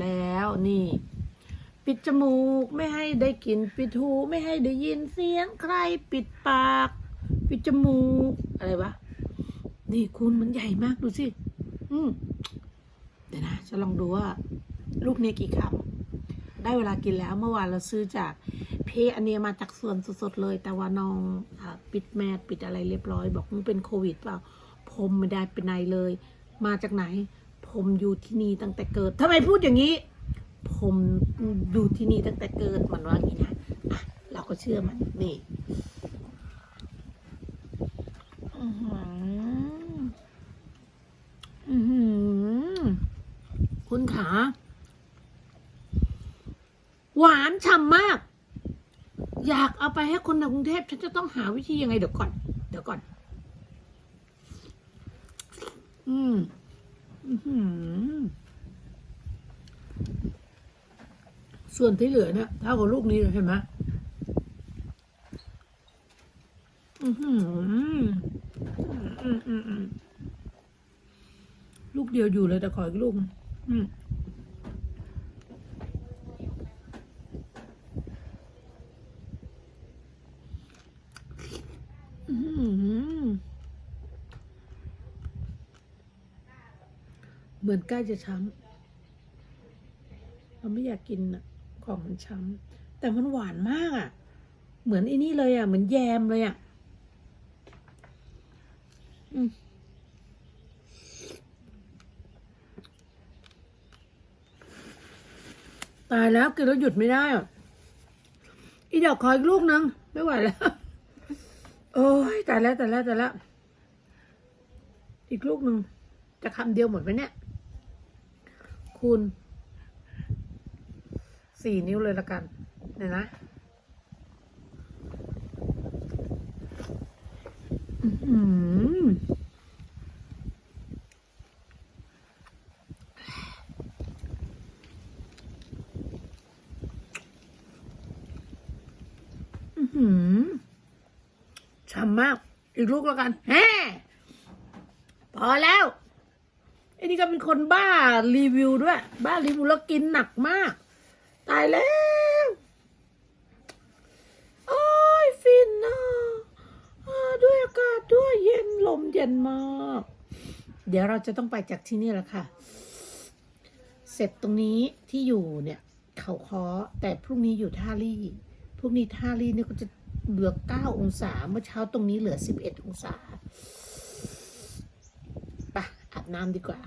แล้วนี่ ปิดจมูกไม่ให้ได้กลิ่นปิดหูไม่ให้ได้ยินเสียงใครปิดปาก ปิดจมูกอะไรวะนี่คุณมันใหญ่มากดูสิอืมเดี๋ยวนะจะลองดูว่า ลูกนี้กี่คำได้เวลากินแล้วเมื่อวานเราซื้อจากเพอันเนี้ยมาจากสวนสดๆเลย แต่ว่าน้องอปิดแมสปิดอะไรเรียบร้อย บอกมึงเป็นโควิดเปล่าผมไม่ได้เป็นไหนเลย มาจากไหน ผมอยู่ที่นี่ตั้งแต่เกิดทำไมพูดอย่างนี้ ผมอยู่ที่นี่ตั้งแต่เกิดมันว่างี้นะอะเราก็เชื่อมันนี่อื้อหืออื้อหือคุณขาหวานฉ่ำมาก อยากเอาไปให้คนในกรุงเทพฉันจะต้องหาวิธียังไงเดี๋ยวก่อน เดี๋ยวก่อน อืม อือหือ ส่วนที่เหลือเนี่ยเท่ากับลูกนี้เลยเห็นไหมอือหือลูกเดียวอยู่เลยแต่ขออีกลูกเหมือนใกล้จะช้ำเราไม่อยากกินอะ ของมันช้ำแต่มันหวานมากอะเหมือนไอ้นี่เลยอะเหมือนแยมเลยอะอืมตายแล้วกินแล้วหยุดไม่ได้อะอีดอกคอยลูกนึง ไม่ไหวแล้ว โอ้ยตายแล้วตายแล้วตายแล้ว อีกลูกหนึ่งจะคำเดียวหมดไหมเนี่ย คุณ สี่นิ้วเลยละกันเดี๋ยนะอื้อหืออือหือฉ่ำมาก อีกลูกแล้วกันแฮพอแล้วไอ้นี่ก็เป็นคนบ้ารีวิวด้วย บ้ารีวิวแล้วกินหนักมาก ตายแล้วโอ้ยฟินนะอ่าด้วยอากาศด้วยเย็นลมเย็นมาก เดี๋ยวเราจะต้องไปจากที่นี่แหละค่ะ เสร็จตรงนี้ที่อยู่เนี่ย เขาคอแต่พรุ่งนี้อยู่ท่าลี่พรุ่งนี้ท่าลี่เนี่ยก็จะเหลือเก้าองศา เมื่อเช้าตรงนี้เหลือสิบเอ็ดองศา ไปอาบน้ำดีกว่า